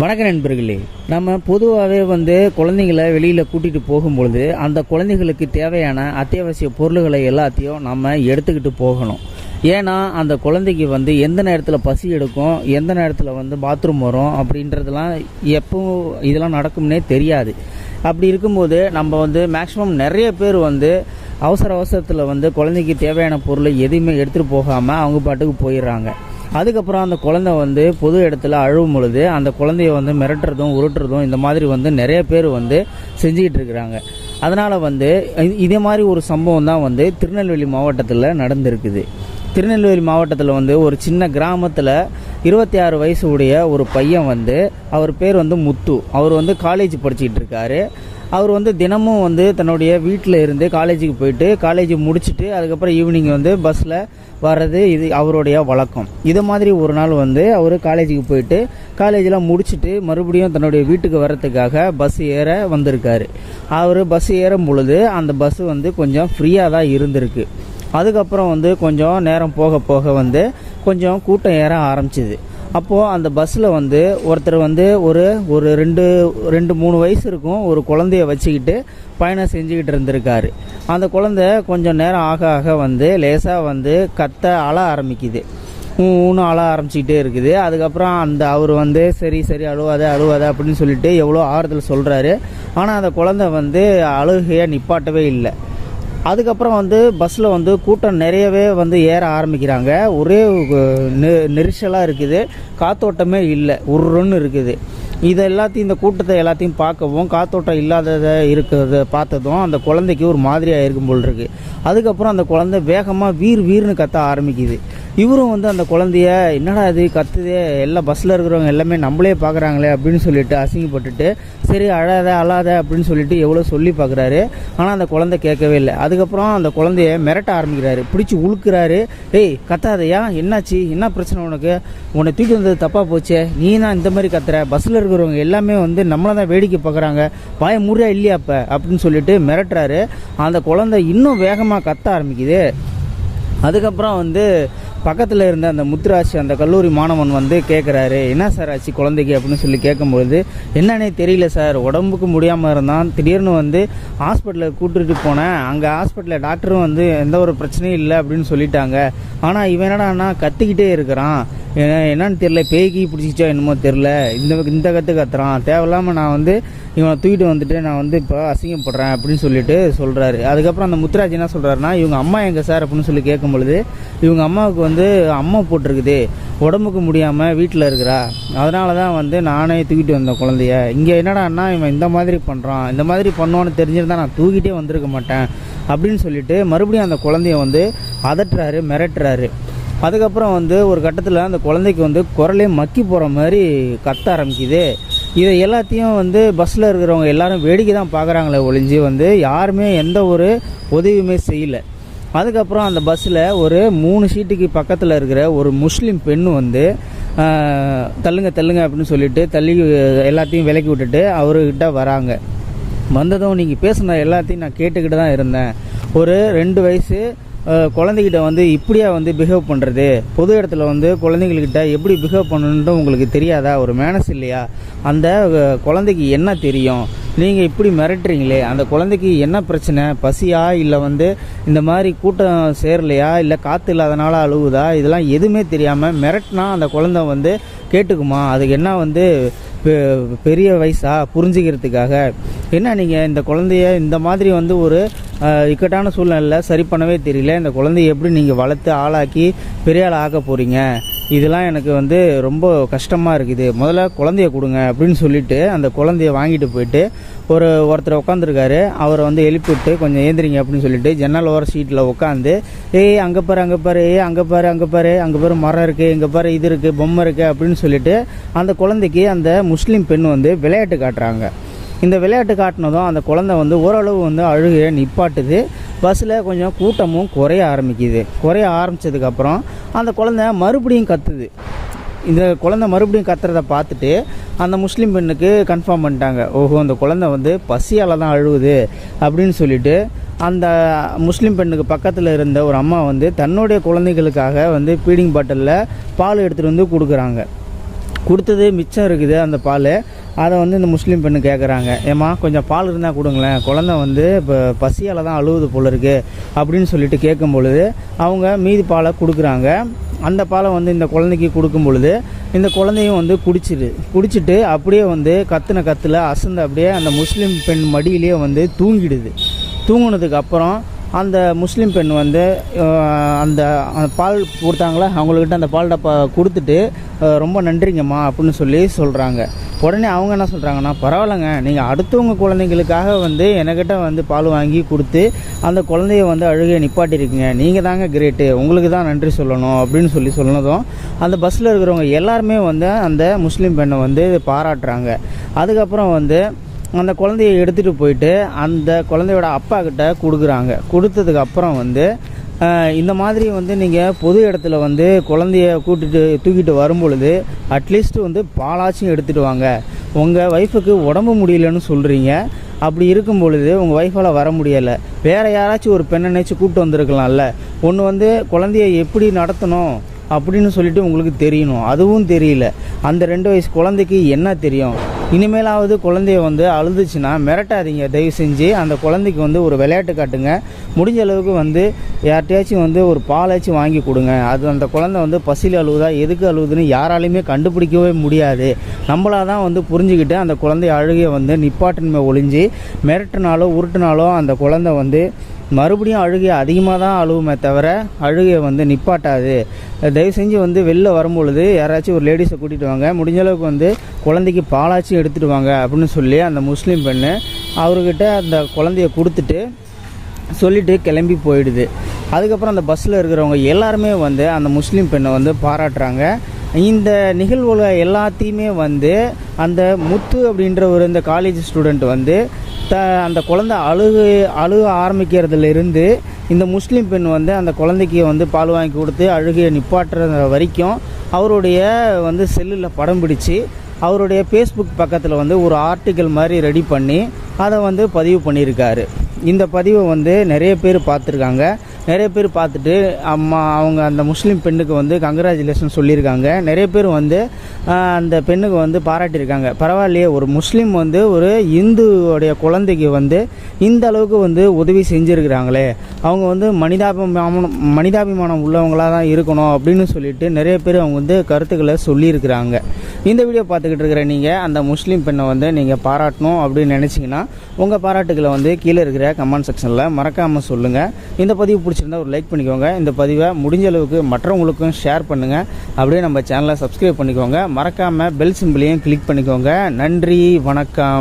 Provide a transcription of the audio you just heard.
வணக்க நண்பர்களே நம்ம பொதுவாகவே வந்து குழந்தைங்களை வெளியில் கூட்டிகிட்டு போகும்பொழுது அந்த குழந்தைகளுக்கு தேவையான அத்தியாவசிய பொருள்களை எல்லாத்தையும் நம்ம எடுத்துக்கிட்டு போகணும். ஏன்னா அந்த குழந்தைக்கு வந்து எந்த நேரத்தில் பசி எடுக்கும் எந்த நேரத்தில் வந்து பாத்ரூம் வரும் அப்படின்றதெல்லாம் எப்போ இதெல்லாம் நடக்கும்னே தெரியாது. அப்படி இருக்கும்போது நம்ம வந்து மேக்ஸிமம் நிறைய பேர் வந்து அவசர அவசரத்தில் வந்து குழந்தைக்கு தேவையான பொருளை எதையுமே எடுத்துகிட்டு போகாமல் அவங்க பாட்டுக்கு போயிடுறாங்க. அதுக்கப்புறம் அந்த குழந்தை வந்து பொது இடத்துல அழுவும் பொழுது அந்த குழந்தைய வந்து மிரட்டுறதும் உருட்டுறதும் இந்த மாதிரி வந்து நிறைய பேர் வந்து செஞ்சுக்கிட்டு இருக்கிறாங்க. அதனால் வந்து இதே மாதிரி ஒரு சம்பவம் தான் வந்து திருநெல்வேலி மாவட்டத்தில் நடந்திருக்குது. திருநெல்வேலி மாவட்டத்தில் வந்து ஒரு சின்ன கிராமத்தில் இருபத்தி ஆறு வயசு உடைய ஒரு பையன் வந்து அவர் பேர் வந்து முத்து. அவர் வந்து காலேஜ் படிச்சுக்கிட்டு இருக்காரு. அவர் வந்து தினமும் வந்து தன்னுடைய வீட்டில் இருந்து காலேஜுக்கு போயிட்டு காலேஜ் முடிச்சுட்டு அதுக்கப்புறம் ஈவினிங் வந்து பஸ்ஸில் வர்றது இது அவருடைய வழக்கம். இது மாதிரி ஒரு நாள் வந்து அவர் காலேஜுக்கு போயிட்டு காலேஜெலாம் முடிச்சுட்டு மறுபடியும் தன்னுடைய வீட்டுக்கு வர்றதுக்காக பஸ் ஏற வந்திருக்காரு. அவர் பஸ் ஏறும் பொழுது அந்த பஸ் வந்து கொஞ்சம் ஃப்ரீயாக தான் இருந்திருக்கு. அதுக்கப்புறம் வந்து கொஞ்சம் நேரம் போக போக வந்து கொஞ்சம் கூட்டம் ஏற ஆரம்பிச்சிது. அப்போது அந்த பஸ்ஸில் வந்து ஒருத்தர் வந்து ஒரு ஒரு ரெண்டு ரெண்டு மூணு வயசு இருக்கும். ஒரு குழந்தைய வச்சுக்கிட்டு பயணம் செஞ்சுக்கிட்டு இருந்திருக்காரு. அந்த குழந்தை கொஞ்சம் நேரம் ஆக ஆக வந்து லேசாக வந்து கத்த அழ ஆரம்பிக்குது. ஊன்னு அழ ஆரம்பிச்சிக்கிட்டே இருக்குது. அதுக்கப்புறம் அந்த அவர் வந்து சரி சரி அழுவாத அழுவாத அப்படின்னு சொல்லிட்டு எவ்வளோ ஆறுதல் சொல்கிறாரு ஆனால் அந்த குழந்தை வந்து அழுகையை நிப்பாட்டவே இல்லை. அதுக்கப்புறம் வந்து பஸ்ஸில் வந்து கூட்டம் நிறையவே வந்து ஏற ஆரம்பிக்கிறாங்க. ஒரே நெரிசலாக இருக்குது. காத்தோட்டமே இல்லை. உருன்னு இருக்குது. இதை எல்லாத்தையும் இந்த கூட்டத்தை எல்லாத்தையும் பார்க்கவும் காத்தோட்டம் இல்லாததை இருக்கிறத பார்த்ததும் அந்த குழந்தைக்கு ஒரு மாதிரியாக இருக்கும் போல் இருக்கு. அதுக்கப்புறம் அந்த குழந்தை வேகமாக வீர் வீர்னு கத்த ஆரம்பிக்குது. இவரும் வந்து அந்த குழந்தைய என்னடா இது கத்துதே எல்லாம் பஸ்ஸில் இருக்கிறவங்க எல்லாமே நம்மளே பார்க்குறாங்களே அப்படின்னு சொல்லிட்டு அசிங்கப்பட்டுட்டு சரி அழாத அழாத அப்படின்னு சொல்லிட்டு எவ்வளோ சொல்லி பார்க்குறாரு. ஆனால் அந்த குழந்தை கேட்கவே இல்லை. அதுக்கப்புறம் அந்த குழந்தைய மிரட்ட ஆரம்பிக்கிறாரு. பிடிச்சி உழுக்கிறாரு. ஏய் கத்தாதையா என்னாச்சு? என்ன பிரச்சனை உனக்கு? உன்னை தூக்கி வந்தது தப்பாக போச்சே. நீ தான் இந்த மாதிரி கத்துற. பஸ்ஸில் இருக்கிறவங்க எல்லாமே வந்து நம்மளை தான் வேடிக்கை பார்க்குறாங்க. பாய முறியா இல்லையா அப்போ? அப்படின்னு சொல்லிட்டு மிரட்டுறாரு. அந்த குழந்தை இன்னும் வேகமாக கத்த ஆரம்பிக்குது. அதுக்கப்புறம் வந்து பக்கத்தில் இருந்த அந்த முத்துராசி அந்த கல்லூரி மாணவன் வந்து கேட்குறாரு என்ன சார் ஆச்சு குழந்தைக்கு? அப்படின்னு சொல்லி கேட்கும்பொழுது என்னன்னே தெரியல சார். உடம்புக்கு முடியாமல் இருந்தான். திடீர்னு வந்து ஹாஸ்பிட்டலுக்கு கூட்டிட்டு போனேன். அங்கே ஹாஸ்பிட்டலில் டாக்டரும் வந்து எந்த ஒரு பிரச்சனையும் இல்லை அப்படின்னு சொல்லிட்டாங்க. ஆனால் இவன் என்னடான்னா கத்திக்கிட்டே இருக்கிறான். ஏன்னா என்னன்னு தெரியல பேய்க்கு பிடிச்சிச்சோ என்னமோ தெரில இந்த இந்த கற்று கத்துறான். தேவையில்லாமல் நான் வந்து இவனை தூக்கிட்டு வந்துட்டு நான் வந்து இப்போ அசிங்கப்படுறேன் அப்படின்னு சொல்லிட்டு சொல்கிறாரு அதுக்கப்புறம் அந்த முத்துராஜ் என்ன சொல்கிறாருன்னா இவங்க அம்மா எங்கே சார் அப்படின்னு சொல்லி கேட்கும் பொழுது இவங்க அம்மாவுக்கு வந்து அம்மா போட்டிருக்குது. உடம்புக்கு முடியாமல் வீட்டில் இருக்கிறா. அதனால தான் வந்து நானே தூக்கிட்டு வந்தேன் குழந்தைய. இங்கே என்னடான்னா இவன் இந்த மாதிரி பண்ணுறான் இந்த மாதிரி பண்ணுவான்னு தெரிஞ்சிருந்தா நான் தூக்கிட்டே வந்திருக்க மாட்டேன் அப்படின்னு சொல்லிட்டு மறுபடியும் அந்த குழந்தைய வந்து அதட்டுறாரு மிரட்டுறாரு. அதுக்கப்புறம் வந்து ஒரு கட்டத்தில் அந்த குழந்தைக்கு வந்து குரலே மக்கி போகிற மாதிரி கத்த ஆரம்பிக்குது. இதை எல்லாத்தையும் வந்து பஸ்ஸில் இருக்கிறவங்க எல்லாரும் வேடிக்கை தான் பார்க்குறாங்களே ஒழிஞ்சு வந்து யாருமே எந்த ஒரு உதவியுமே செய்யலை. அதுக்கப்புறம் அந்த பஸ்ஸில் ஒரு மூணு சீட்டுக்கு பக்கத்தில் இருக்கிற ஒரு முஸ்லீம் பெண் வந்து தள்ளுங்க தள்ளுங்க அப்படின்னு சொல்லிட்டு தள்ளி எல்லாத்தையும் விலக்கி விட்டுட்டு அவர்கிட்ட வராங்க. வந்ததும் நீங்கள் பேசுன எல்லாத்தையும் நான் கேட்டுக்கிட்டு தான் இருந்தேன். ஒரு ரெண்டு வயசு குழந்தைகிட்ட வந்து இப்படியா வந்து பிஹேவ் பண்ணுறது பொது இடத்துல வந்து குழந்தைங்கள்கிட்ட எப்படி பிஹேவ் பண்ணணுன்ட்டு உங்களுக்கு தெரியாதா? ஒரு மேனஸ் இல்லையா? அந்த குழந்தைக்கு என்ன தெரியும்? நீங்கள் இப்படி மிரட்டுறீங்களே அந்த குழந்தைக்கு என்ன பிரச்சனை? பசியா? இல்லை வந்து இந்த மாதிரி கூட்டம் சேரலையா? இல்லை காற்று இல்லாதனால அழுகுதா இதெல்லாம் எதுவுமே தெரியாமல் மிரட்டினா அந்த குழந்தை வந்து கேட்டுக்குமா? அதுக்கு என்ன வந்து பெரிய வயசா? புரிஞ்சுக்கிறதுக்காக. என்ன நீங்கள் இந்த குழந்தைய இந்த மாதிரி வந்து ஒரு இக்கட்டான சூழ்நிலையில் சரி பண்ணவே தெரியல. இந்த குழந்தைய எப்படி நீங்கள் வளர்த்து ஆளாக்கி பெரிய ஆள் ஆக்க போகிறீங்க இதெல்லாம் எனக்கு வந்து ரொம்ப கஷ்டமாக இருக்குது. முதல்ல குழந்தைய கொடுங்க அப்படின்னு சொல்லிட்டு அந்த குழந்தைய வாங்கிட்டு போயிட்டு ஒரு ஒருத்தர் உட்காந்துருக்காரு அவரை வந்து எழுப்பிவிட்டு கொஞ்சம் ஏந்திரிங்க அப்படின்னு சொல்லிட்டு ஜன்னல் ஓர சீட்டில் உட்காந்து ஏய் அங்கே பாரு அங்கே பாரு ஏய் அங்கே பாரு அங்கே பாரு அங்கே பாரு மரம் இருக்குது இங்கே பாரு இது இருக்குது பொம்மை இருக்குது அப்படின்னு சொல்லிட்டு அந்த குழந்தைக்கு அந்த முஸ்லீம் பெண் வந்து விளையாட்டு காட்டுறாங்க. இந்த விளையாட்டு காட்டினதும் அந்த குழந்தை வந்து ஓரளவு வந்து அழுகையை நிப்பாட்டுது. பஸ்ஸில் கொஞ்சம் கூட்டமும் குறைய ஆரம்பிக்குது. குறைய ஆரம்பிச்சதுக்கப்புறம் அந்த குழந்தை மறுபடியும் கத்துது. இந்த குழந்தை மறுபடியும் கத்துறத பார்த்துட்டு அந்த முஸ்லீம் பெண்ணுக்கு கன்ஃபார்ம் பண்ணிட்டாங்க. ஓஹோ அந்த குழந்தை வந்து பசியால் தான் அழுவுது அப்படின்னு சொல்லிட்டு அந்த முஸ்லீம் பெண்ணுக்கு பக்கத்தில் இருந்த ஒரு அம்மா வந்து தன்னுடைய குழந்தைகளுக்காக வந்து ஃபீடிங் பாட்டிலில் பால் எடுத்துகிட்டு வந்து கொடுக்குறாங்க. கொடுத்தது மிச்சம் இருக்குது அந்த பால். அதை வந்து இந்த முஸ்லீம் பெண்ணு கேட்குறாங்க ஏம்மா கொஞ்சம் பால் இருந்தால் கொடுங்களேன். குழந்தை வந்து இப்போ பசியால் தான் அழுவுது போல இருக்குது அப்படின்னு சொல்லிட்டு கேட்கும் பொழுது அவங்க மீதி பாலை கொடுக்குறாங்க. அந்த பாலை வந்து இந்த குழந்தைக்கு கொடுக்கும் பொழுது இந்த குழந்தையும் வந்து குடிச்சிடு குடிச்சிட்டு அப்படியே வந்து கத்துன கத்தில் அசந்து அப்படியே அந்த முஸ்லீம் பெண் மடியிலேயே வந்து தூங்கிடுது. தூங்கினதுக்கப்புறம் அந்த முஸ்லீம் பெண் வந்து அந்த அந்த பால் கொடுத்தாங்களே? அவங்கக்கிட்ட அந்த பால் டப்பா கொடுத்துட்டு ரொம்ப நன்றிங்கம்மா அப்படின்னு சொல்லி சொல்கிறாங்க உடனே அவங்க என்ன சொல்கிறாங்கன்னா பரவாயில்லைங்க நீங்கள் அடுத்தவங்க குழந்தைங்களுக்காக வந்து என்கிட்ட வந்து பால் வாங்கி கொடுத்து அந்த குழந்தைய வந்து அழுகையை நிப்பாட்டியிருக்கீங்க நீங்கள் தாங்க கிரேட்டு உங்களுக்கு தான் நன்றி சொல்லணும் அப்படின்னு சொல்லி சொன்னதும் அந்த பஸ்ஸில் இருக்கிறவங்க எல்லாருமே வந்து அந்த முஸ்லீம் பெண்ணை வந்து பாராட்டுறாங்க. அதுக்கப்புறம் வந்து அந்த குழந்தைய எடுத்துகிட்டு போயிட்டு அந்த குழந்தையோட அப்பா கிட்ட கொடுக்குறாங்க. கொடுத்ததுக்கு அப்புறம் வந்து இந்த மாதிரி வந்து நீங்கள் பொது இடத்துல வந்து குழந்தைய கூட்டிட்டு தூக்கிட்டு வரும் பொழுது அட்லீஸ்ட் வந்து பாலாச்சும் எடுத்துகிட்டு வாங்க. உங்கள் ஒய்ஃபுக்கு உடம்பு முடியலன்னு சொல்கிறீங்க அப்படி இருக்கும் பொழுது உங்கள் ஒய்ஃபால் வர முடியலை. வேறு யாராச்சும் ஒரு பெண்ணை நினச்சி கூப்பிட்டு வந்திருக்கலாம்ல. ஒன்று வந்து குழந்தைய எப்படி நடத்தணும் அப்படின்னு சொல்லிட்டு உங்களுக்கு தெரியணும். அதுவும் தெரியல. அந்த ரெண்டு வயசு குழந்தைக்கு என்ன தெரியும்? இனிமேலாவது குழந்தைய வந்து அழுதுச்சுன்னா மிரட்டாதீங்க. தயவு செஞ்சு அந்த குழந்தைக்கு வந்து ஒரு விளையாட்டு காட்டுங்க. முடிஞ்ச அளவுக்கு வந்து யார்கிட்டயாச்சும் வந்து ஒரு பாலாச்சும் வாங்கி கொடுங்க. அது அந்த குழந்தை வந்து பசியில் அழுகுதா எதுக்கு அழுகுதுன்னு யாராலையுமே கண்டுபிடிக்கவே முடியாது. நம்மளாக தான் வந்து புரிஞ்சுக்கிட்டு அந்த குழந்தைய அழுகையை வந்து நிப்பாட்டின்மை ஒழிஞ்சு மிரட்டினாலோ உருட்டினாலோ அந்த குழந்தை வந்து மறுபடியும் அழுகையை அதிகமாக தான் அழுவுமே தவிர அழுகையை வந்து நிப்பாட்டாது. தயவு செஞ்சு வந்து வெளில வரும்பொழுது யாராச்சும் ஒரு லேடிஸை கூட்டிகிட்டு வாங்க. முடிஞ்ச அளவுக்கு வந்து குழந்தைக்கு பாலாச்சும் எடுத்துகிட்டு வாங்க அப்படின்னு சொல்லி அந்த முஸ்லீம் பெண்ணு அவர்கிட்ட அந்த குழந்தைய கொடுத்துட்டு சொல்லிட்டு கிளம்பி போயிடுது. அதுக்கப்புறம் அந்த பஸ்ஸில் இருக்கிறவங்க எல்லாருமே வந்து அந்த முஸ்லீம் பெண்ணை வந்து பாராட்டுறாங்க. இந்த நிகழ்வுல எல்லாத்தையுமே வந்து அந்த முத்து அப்படின்ற ஒரு இந்த காலேஜ் ஸ்டூடெண்ட் வந்து த அந்த குழந்தை அழுகு அழுக ஆரம்பிக்கிறதுல இருந்து இந்த முஸ்லீம் பெண் வந்து அந்த குழந்தைக்கு வந்து பால் வாங்கி கொடுத்து அழுகையை நிப்பாட்டுற வரைக்கும் அவருடைய வந்து செல்லில் படம் பிடிச்சி அவருடைய ஃபேஸ்புக் பக்கத்தில் வந்து ஒரு ஆர்டிக்கல் மாதிரி ரெடி பண்ணி அதை வந்து பதிவு பண்ணியிருக்காரு. இந்த பதிவை வந்து நிறைய பேர் பார்த்துருக்காங்க. நிறைய பேர் பார்த்துட்டு அம்மா அவங்க அந்த முஸ்லீம் பெண்ணுக்கு வந்து கங்க்ராச்சுலேஷன் சொல்லியிருக்காங்க. நிறைய பேர் வந்து அந்த பெண்ணுக்கு வந்து பாராட்டியிருக்காங்க. பரவாயில்லையே ஒரு முஸ்லீம் வந்து ஒரு இந்துவோடைய குழந்தைக்கு வந்து இந்த அளவுக்கு வந்து உதவி செஞ்சுருக்கிறாங்களே. அவங்க வந்து மனிதாபிமானம் மனிதாபிமானம் உள்ளவங்களாக தான் இருக்கணும் அப்படின்னு சொல்லிட்டு நிறைய பேர் அவங்க வந்து கருத்துக்களை சொல்லியிருக்கிறாங்க. இந்த வீடியோ பார்த்துக்கிட்டு இருக்கிற நீங்கள் அந்த முஸ்லீம் பெண்ணை வந்து நீங்கள் பாராட்டணும் அப்படின்னு நினச்சிங்கன்னா உங்கள் பாராட்டுகளை வந்து கீழே இருக்கிற கமெண்ட் செக்ஷனில் மறக்காமல் சொல்லுங்கள் இந்த பதிவு பிடிச்சிருந்தா ஒரு லைக் பண்ணிக்கோங்க. இந்த பதிவை முடிஞ்ச அளவுக்கு மற்றவங்களுக்கும் ஷேர் பண்ணுங்கள் அப்படியே நம்ம சேனலை சப்ஸ்கிரைப் பண்ணிக்கோங்க. மறக்காமல் பெல் சிம்பிளையும் கிளிக் பண்ணிக்கோங்க. நன்றி வணக்கம்.